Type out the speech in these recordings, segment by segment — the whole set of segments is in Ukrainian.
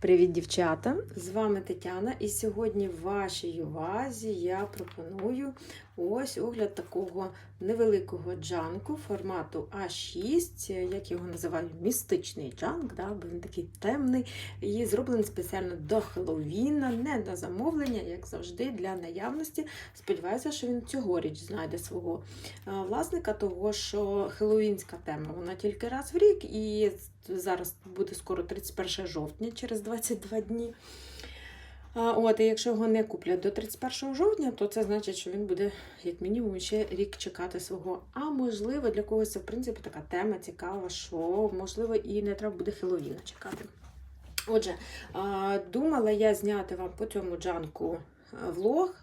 Привіт, дівчата! З вами Тетяна, і сьогодні в вашій увазі я пропоную ось огляд такого невеликого джанку формату А6, як його називають, містичний джанк, да, бо він такий темний. І зроблений спеціально до Хеллоуіна, не на замовлення, як завжди, для наявності. Сподіваюся, що він цьогоріч знайде свого власника, того що хеллоуінська тема вона тільки раз в рік, і зараз буде скоро 31 жовтня, через 22 дні. А, От, і якщо його не куплять до 31 жовтня, то це значить, що він буде як мінімум ще рік чекати свого. А можливо, для когось це в принципі така тема цікава, що можливо і не треба буде Хеллоуіна чекати. Отже, думала я зняти вам по цьому джанку влог.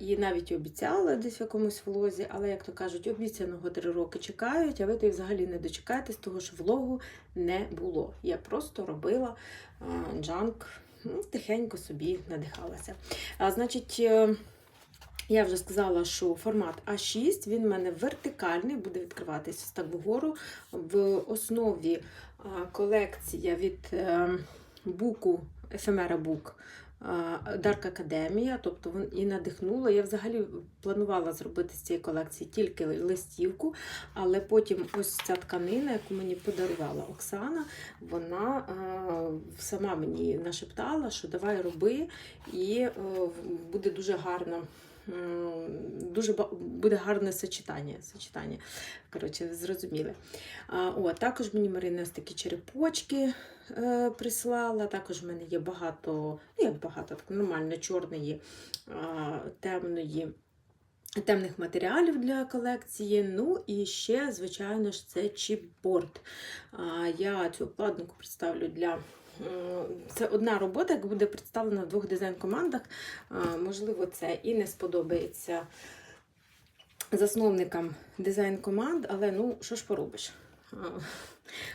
І навіть обіцяла десь в якомусь влозі, але, як то кажуть, обіцяного три роки чекають, а ви то й взагалі не дочекаєтесь, того що влогу не було. Я просто робила джанк ну, тихенько собі надихалася. А, значить, е, я вже сказала, що формат А6, він в мене вертикальний, буде відкриватися так вгору. В основі колекція від е, буку, ефемера бук. Дарк Академія, тобто він і надихнула. Я взагалі планувала зробити з цієї колекції тільки листівку, але потім ось ця тканина, яку мені подарувала Оксана, вона сама мені нашептала, що давай роби, і буде дуже гарно. М, Дуже буде гарне сочетання. сочетання. Коротше, зрозуміли. О, також мені Марина ось такі черепочки е, прислала. Також в мене є багато, ну як багато, так нормально чорної, а, темної. Темних матеріалів для колекції. Ну і ще, звичайно ж, це чіпборд. Я цю обкладинку представлю для. М, Це одна робота, яка буде представлена в двох дизайн-командах. Можливо, це і не сподобається засновникам дизайн-команд, але ну, що ж поробиш?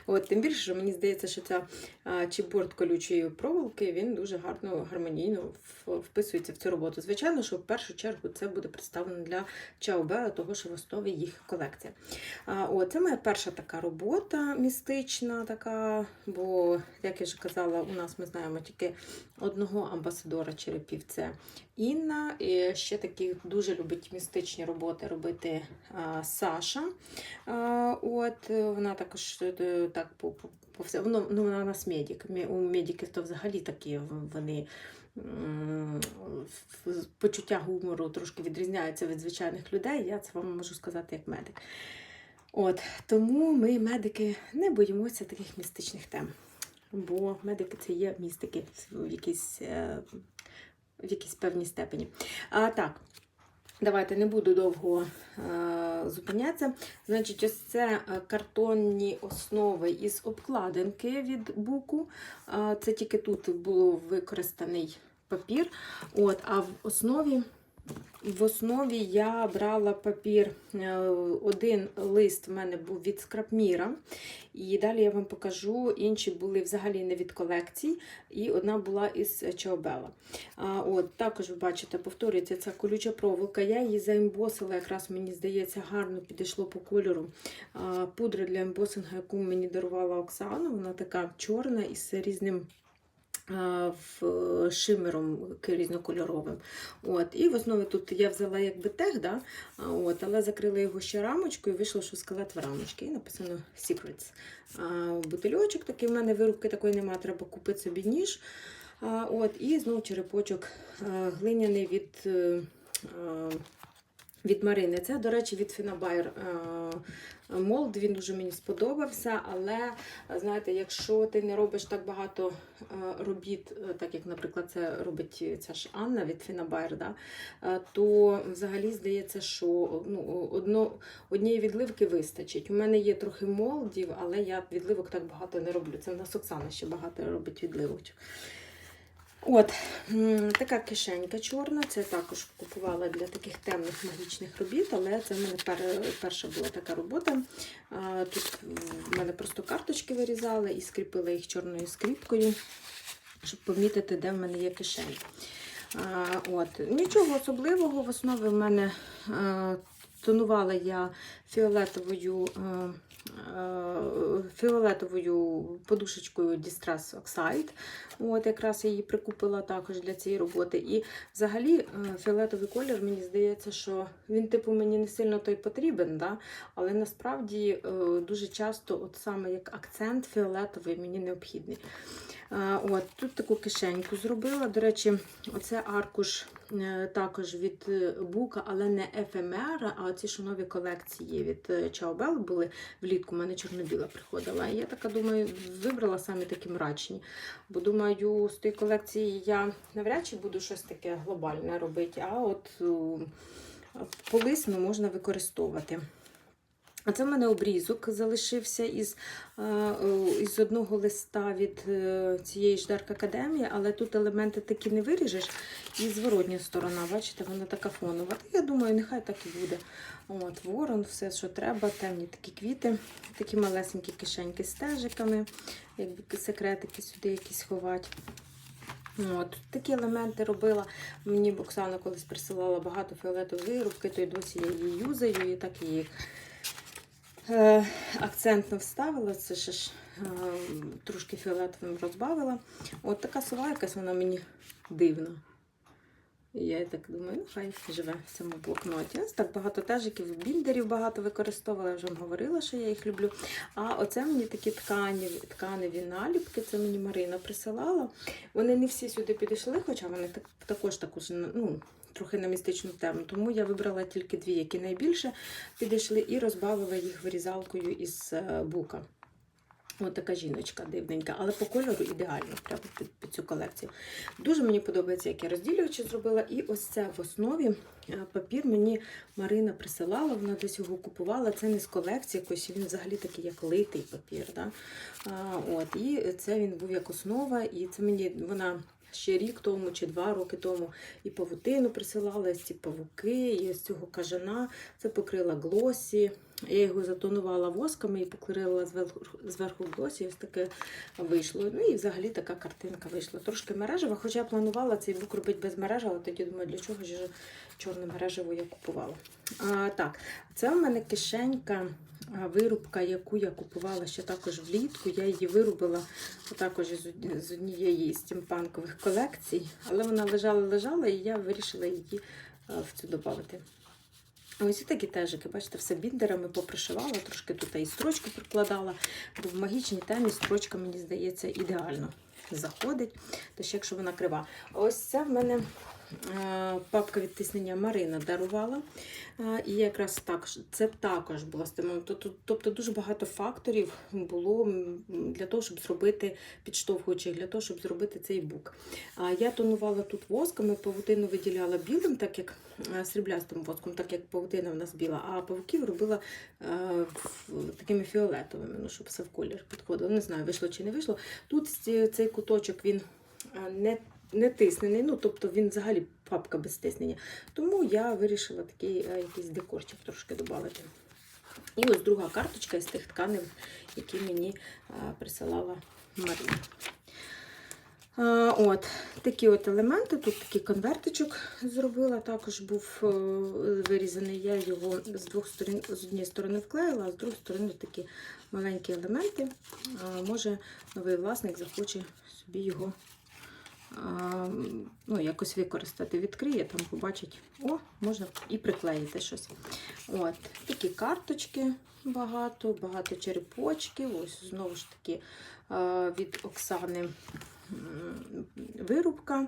От, тим більше, що мені здається, що ця чіпборд колючої проволоки він дуже гарно, гармонійно вписується в цю роботу. Звичайно, що в першу чергу це буде представлено для Чаобела, того що в основі їх колекція. О, це моя перша така робота містична, така, бо, як я вже казала, у нас ми знаємо тільки одного амбасадора черепів це Інна. І ще такі дуже любить містичні роботи робити Саша. От, вона також е, так по, по, по все. Воно, ну, вона у нас медик. У медиків то взагалі такі вони. Почуття гумору трошки відрізняються від звичайних людей. Я це вам можу сказати як медик. От, тому ми, медики, не боїмося таких містичних тем. Бо медики це є містики в якійсь, е, в якійсь певній степені. А так, давайте не буду довго е, зупинятися. Значить, ось це е, картонні основи із обкладинки від буку. Е, Це тільки тут було використаний папір. От, а в основі. В основі я брала папір. е, Один лист в мене був від скрапміра, і далі я вам покажу. Інші були взагалі не від колекцій, і одна була із Чаобела. От, також ви бачите, повторюється ця колюча проволока. Я її заембосила, якраз мені здається, гарно підійшло по кольору. Пудра для ембосингу, яку мені дарувала Оксана, вона така чорна із різним. В шимером різнокольоровим. От, і в основі тут я взяла якби тег, да? от, але закрила його ще рамочкою, і вийшло, що скелет в рамочці. І написано Secrets. Бутильочок такий в мене вирубки такої немає, треба купити собі ніж. От, і знову черепочок глиняний від, е, від Марини. Це, до речі, від Фінабайр молд. Він дуже мені сподобався. Але знаєте, якщо ти не робиш так багато е, робіт, е, так як, наприклад, це робить ця ж Анна від Фінабайр, да, е, то взагалі здається, що ну, одно, однієї відливки вистачить. У мене є трохи молдів, але я відливок так багато не роблю. Це в нас Оксана ще багато робить відливок. От, така кишенька чорна. Це також купувала для таких темних магічних робіт, але це в мене перша була така робота. Тут в мене просто карточки вирізали і скріпила їх чорною скріпкою, щоб помітити, де в мене є кишені. А, От. Нічого особливого. В основі в мене е, тонувала я фіолетовою е, фіолетовою подушечкою Distress Oxide. От якраз я її прикупила також для цієї роботи. І взагалі е, фіолетовий колір, мені здається, що він, типу, мені не сильно той потрібен, да? але насправді е, дуже часто, от саме як акцент фіолетовий, мені необхідний. Е, От, тут таку кишеньку зробила. До речі, оце аркуш е, також від е, Бука, але не ефемера, а ці що нові колекції від е, Чаобел були влітку. У мене чорно-біла приходила. І я така думаю, вибрала самі такі мрачні. Бо думаю, з тієї колекції я навряд чи буду щось таке глобальне робити, а от е, полисну можна використовувати. А це в мене обрізок залишився із, е, е, із одного листа від е, цієї ж Dark Academy, але тут елементи такі не виріжеш. І зворотня сторона, бачите, вона така фонова. Я думаю, нехай так і буде. От, Ворон, все, що треба, темні такі квіти, такі малесенькі кишеньки з стежиками, якби секретики сюди якісь ховати. От, такі елементи робила. Мені Боксана колись присилала багато фіолетової вирубки, то й досі я її юзаю, і так е, акцентно вставила. Це ще ж е, трошки фіолетовим розбавила. От така сова якась вона мені дивна. Я так думаю, ну хай живе в цьому блокноті. Так багато тежиків, біндерів багато використовувала, я вже вам говорила, що я їх люблю. А оце мені такі ткані, тканеві наліпки, це мені Марина присилала. Вони не всі сюди підійшли, хоча вони так, також таку ну, трохи на містичну тему. Тому я вибрала тільки дві, які найбільше підійшли, і розбавила їх вирізалкою із е, бука. Ось така жіночка дивненька, але по кольору ідеально прямо під, під цю колекцію. Дуже мені подобається, як я розділювачі зробила. І ось це в основі е, папір мені Марина присилала, вона десь його купувала. Це не з колекції якось, він взагалі такий як литий папір. Да? А, от, І це він був як основа, і це мені вона. Ще рік тому чи два роки тому і павутину присилала, ось ці павуки, і з цього кажана. Це покрила глосі. Я його затонувала восками і покрила зверху, глосі, ось таке вийшло. Ну і взагалі така картинка вийшла. Трошки мережева, хоча я планувала цей бук робити без мережа, але тоді думаю, для чого ж я чорне мережево я купувала. А, Так, це в мене кишенька, вирубка, яку я купувала ще також влітку. Я її вирубила також з од- з однієї стімпанкових колекцій, але вона лежала-лежала, і я вирішила її в цю додати. Ось і такі тежики, бачите, все біндерами попришивала, трошки тут і строчку прикладала, бо в магічній темі строчка, мені здається, ідеально заходить, то ще якщо вона крива. Ось це в мене е, папка відтиснення Марина дарувала. Е, І якраз так, це також стимулом. Тобто, дуже багато факторів було для того, щоб зробити підштовхуючих, для того, щоб зробити цей бук. Я тонувала тут восками, павутину виділяла білим, так як е, сріблястим воском, так як павутина в нас біла, а павуків робила е, такими фіолетовими, ну, щоб все в колір підходило. Не знаю, вийшло чи не вийшло. Тут цей куточок він е, не, не тиснений, ну, тобто він взагалі папка без тиснення. Тому я вирішила такий е, якийсь декорчик трошки додати. І ось друга карточка із тих тканин, які мені е, присилала Марія. От, такі от елементи. Тут такий конвертичок зробила, також був е, вирізаний. Я його з двох сторін, з однієї сторони вклеїла, а з другої сторони такі маленькі елементи. Може, новий власник захоче собі його ну, якось використати. Відкриє, там побачить, о, можна і приклеїти щось. От, такі карточки багато, багато черепочків. Ось знову ж таки від Оксани вирубка.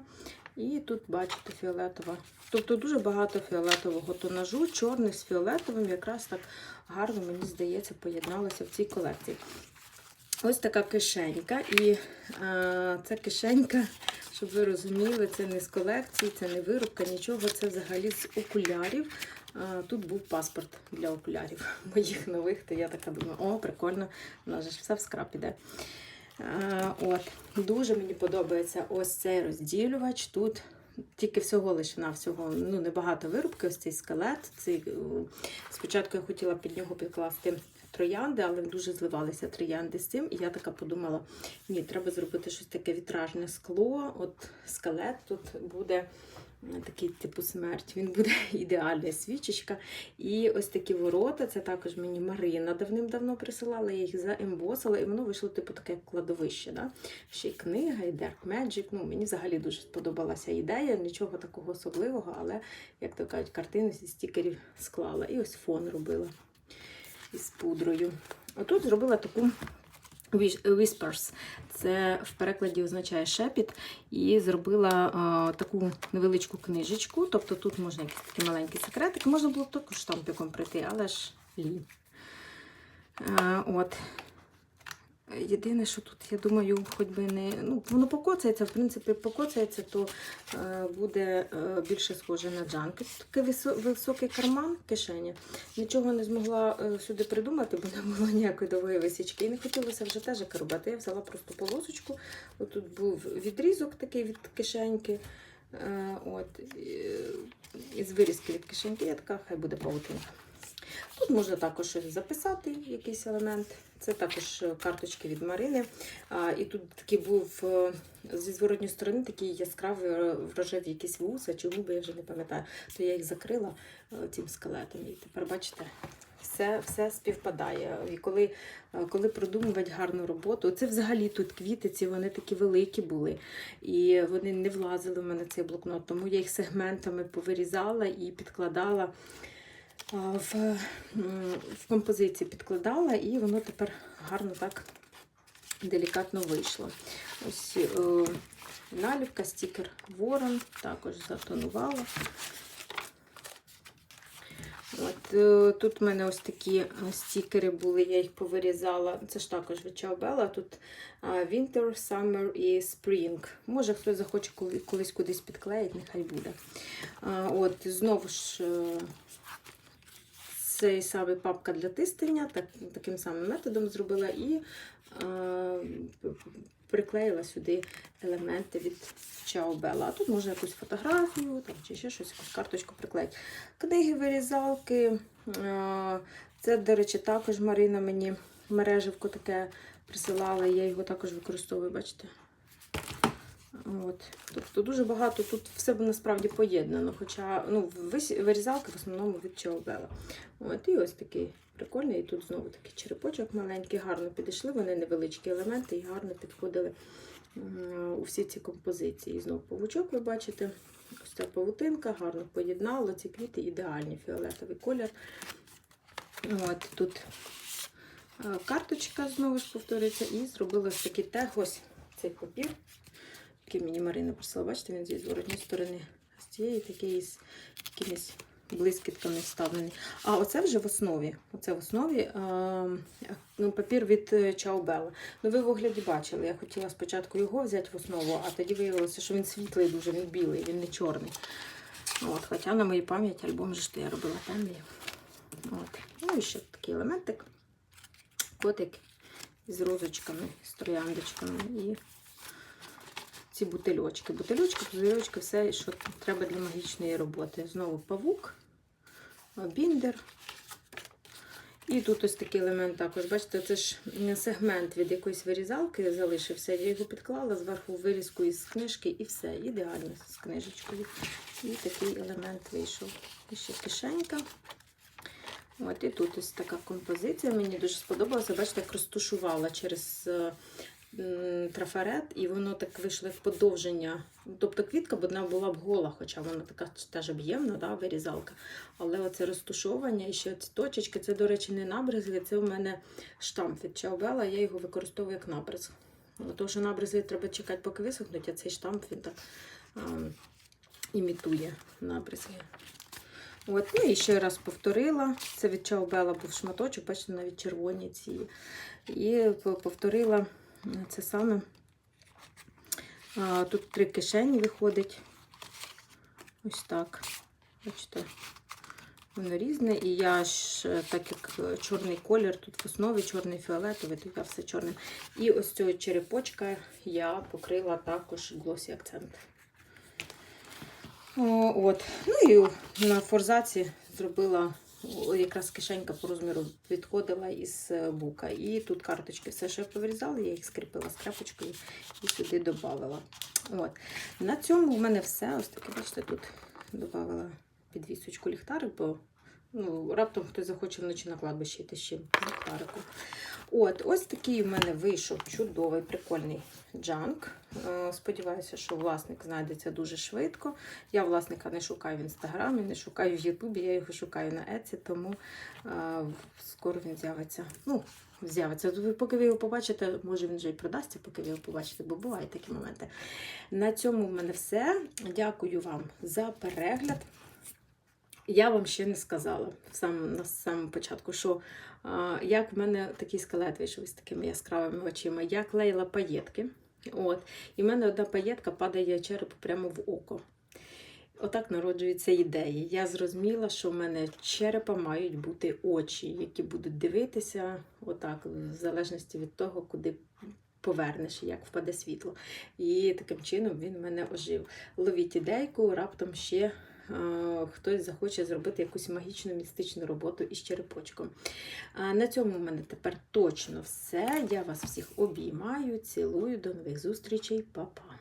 І тут, бачите, фіолетова. Тобто дуже багато фіолетового тонажу, чорний з фіолетовим, якраз так гарно, мені здається, поєдналося в цій колекції. Ось така кишенька. І е, ця кишенька, щоб ви розуміли, це не з колекції, це не вирубка, нічого, це взагалі з окулярів. Тут був паспорт для окулярів моїх нових, то я така думаю, о, прикольно, у нас же все в скраб іде. От, дуже мені подобається ось цей розділювач. Тут тільки всього лише на всього ну, небагато вирубки, ось цей скелет. Цей, е, спочатку я хотіла під нього підкласти троянди, але дуже зливалися троянди з цим. І я така подумала: ні, треба зробити щось таке вітражне скло. От скелет тут буде Такий типу смерть. Він буде ідеальний свічечка. І ось такі ворота. Це також мені Марина давним-давно присилала, я їх заембосила, і воно вийшло типу таке кладовище. Да? Ще й книга, і Dark Magic. Ну, мені взагалі дуже сподобалася ідея, нічого такого особливого, але, як то кажуть, картину зі стікерів склала. І ось фон робила із пудрою. Отут зробила таку Whispers. Це в перекладі означає шепіт. І зробила а, таку невеличку книжечку. Тобто тут можна якісь такі маленькі секретики. Можна було б також штампиком прийти, але ж лінь. От. Єдине, що тут, я думаю, хоч би не. Ну, воно покоцається, в принципі, покоцається, то е, буде е, більше схоже на джанки. Такий високий карман кишені. Нічого не змогла е, сюди придумати, бо не було ніякої довгої висічки. І не хотілося вже теж робити. Я взяла просто полосочку. Отут був відрізок такий від кишеньки. Е, от, із вирізки від кишеньки, я така, хай буде паутинка. Тут можна також щось записати, якийсь елемент. Це також е, карточки від Марини. І тут такий був е, зі зворотньої сторони такий яскравий е, рожеві якісь вуса чи губи, я вже не пам'ятаю. То я їх закрила цим скелетом. І тепер бачите. Все, все співпадає. І коли, коли продумувати гарну роботу, це взагалі тут квіти, ці вони такі великі були. І вони не влазили в мене цей блокнот, тому я їх сегментами повирізала і підкладала в, в композиції підкладала, і воно тепер гарно так делікатно вийшло. Ось е, наліпка, стікер Ворон, також затонувала. От, е, тут в мене ось такі е, стікери були, я їх повирізала. Це ж також від Чаобела. Тут е, Winter, Summer і Spring. Може, хтось захоче колись кудись підклеїти, нехай буде. А, От, знову ж. Цей самий папка для тестення, так, таким самим методом зробила і е, приклеїла сюди елементи від Чаобела. А тут можна якусь фотографію там, чи ще щось, якусь карточку приклеїти. Книги, вирізалки. Е, це, до речі, також Марина мені мереживку таке присилала, я його також використовую, бачите? От. Тобто дуже багато тут все насправді поєднано. Хоча ну, вирізалки в основному від Чаобела. От, і ось такий прикольний. І тут знову такий черепочок маленький, гарно підійшли. Вони невеличкі елементи і гарно підходили у всі ці композиції. І знову павучок, ви бачите. Ось ця павутинка гарно поєднала. Ці квіти ідеальні, фіолетовий колір. От, тут е, карточка знову ж повторюється, і зробила такий тег, ось цей папір який мені Марина прислала. Бачите, він зі зворотньої сторони. З цієї такий з якимись блискітками вставлений. А оце вже в основі. Оце в основі е, ну, папір від е, Чаобела. Ну, ви в огляді бачили. Я хотіла спочатку його взяти в основу, а тоді виявилося, що він світлий дуже, він білий, він не чорний. От, хоча на моїй пам'яті альбом же я робила темний. От. Ну і ще такий елементик. Котик з розочками, з трояндочками і ці бутильочки. Бутильочки, пузирьочки, все, що треба для магічної роботи. Знову павук, біндер. І тут ось такий елемент також. Бачите, це ж сегмент від якоїсь вирізалки залишився. Я його підклала зверху вирізку із книжки і все. Ідеально з книжечкою. І такий елемент вийшов. І ще кишенька. От і тут ось така композиція. Мені дуже сподобалося. Бачите, як розтушувала через е, трафарет, і воно так вийшло як подовження. Тобто квітка б одна була б гола, хоча вона така теж об'ємна, да, вирізалка. Але оце розтушовування і ще ці точечки, це, до речі, не набризли, це в мене штамп від Чаобела, я його використовую як набриз. Тому що набризи треба чекати, поки висохнуть, а цей штамп він так а, імітує набризи. От, ну і ще раз повторила. Це від Чаобела був шматочок, бачите, навіть червоні ці. І повторила це саме. Тут три кишені виходить. Ось так. Бачите, воно різне. І я ж, е, так як е, чорний колір, тут в основі чорний фіолетовий, то я все чорним. І ось цього черепочка я покрила також глосі акцент. О, от. Ну і на форзаці зробила якраз кишенька по розміру відходила із е, бука. І тут карточки все, що я повирізала, я їх скріпила скрепочкою і сюди додавала. От. На цьому в мене все. Ось таке, бачите, тут додавала підвісочку ліхтарик, бо ну, раптом хтось захоче вночі на кладбищі йти ще з ліхтариком. От, ось такий у мене вийшов чудовий, прикольний джанк. Е, Сподіваюся, що власник знайдеться дуже швидко. Я власника не шукаю в інстаграмі, не шукаю в Ютубі, я його шукаю на Еці, тому е, скоро він з'явиться. Ну, з'явиться. Поки ви його побачите, може він вже і продасться, поки ви його побачите, бо бувають такі моменти. На цьому в мене все. Дякую вам за перегляд. Я вам ще не сказала сам, на самому початку, що а, як в мене такий скелет вийшов з такими яскравими очима. Я клеїла паєтки. От, і в мене одна паєтка падає черепу прямо в око. Отак народжуються ідеї. Я зрозуміла, що в мене черепа мають бути очі, які будуть дивитися, отак, в залежності від того, куди повернеш, як впаде світло. І таким чином він мене ожив. Ловіть ідейку, раптом ще хтось захоче зробити якусь магічну містичну роботу із черепочком. На цьому в мене тепер точно все. Я вас всіх обіймаю, цілую, до нових зустрічей, Па-па!